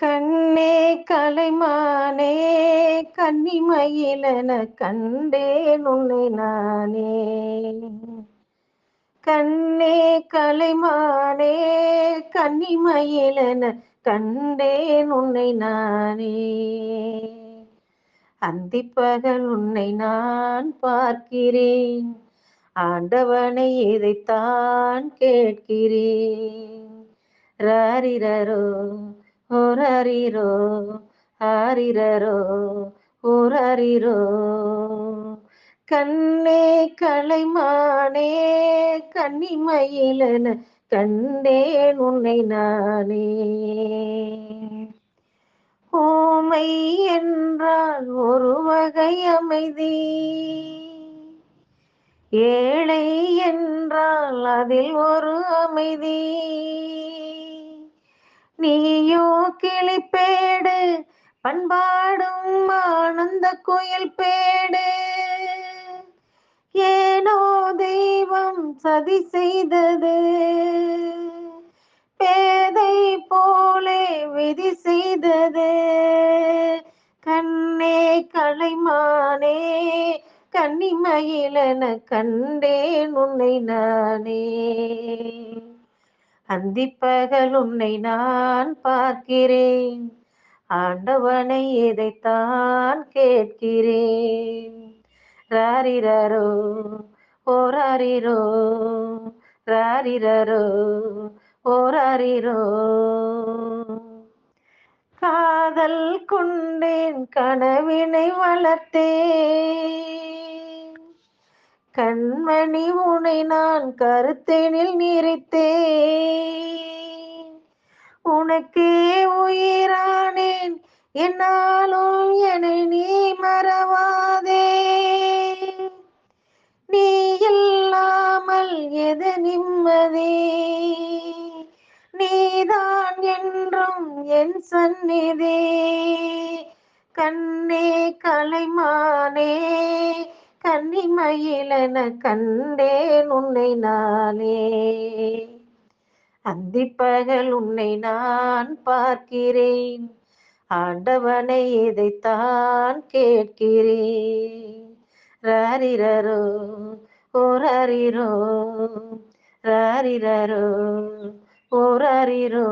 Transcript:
கண்ணே கலைமானே கன்னிமயிலென கண்டேன் உன்னை நானே. கண்ணே கலைமானே கன்னிமயிலன கண்டேன் உன்னை நானே. அந்திப்பகல் உன்னை நான் பார்க்கிறேன் ஆண்டவனை இதைத்தான் கேட்கிறேன். ராரிரரோ ஓராரிரோ ஆரிரரோ ஓராரிரோ கண்ணே கலைமானே கன்னிமயிலன கண்டேன் உன்னை நானே. ஓமை என்றால் ஒரு வகை அமைதி. ஏழை என்றால் அதில் ஒரு அமைதி. பண்பாடும் ஆனந்த குயில் பேடு. ஏனோ தெய்வம் சதி செய்தது. பேதை போலே விதி செய்தது. கண்ணே கலைமானே கன்னிமயிலன கண்டேன் உன்னை நானே. அந்திப்பகல் உன்னை நான் பார்க்கிறேன். ஆண்டவனை இதைத்தான் கேட்கிறேன்? ராரிரரோ ஓராரிரோ ராரிரரோ ஓராரிரோ. காதல் கொண்டேன் கனவினை வளர்த்தேன். கண்மணி உனை நான் கருத்தெனில் நிறைத்தேன். உனக்கே உயிரானே என்னாலும் என்னை நீ மறவாதே. நீ இல்லாமல் எது நிம்மதி? நீதான் என்றும் என் சந்நிதி. கண்ணே கலைமானே கன்னிமயிலன கண்டேன் உன்னை நானே. அந்திப்பகல் உன்னை நான் பார்க்கிறேன். ஆண்டவனை இதைத்தான் கேட்கிறேன் ராரிரரோ ஓராரிரோ ராரிரரோ ஓராரிரோ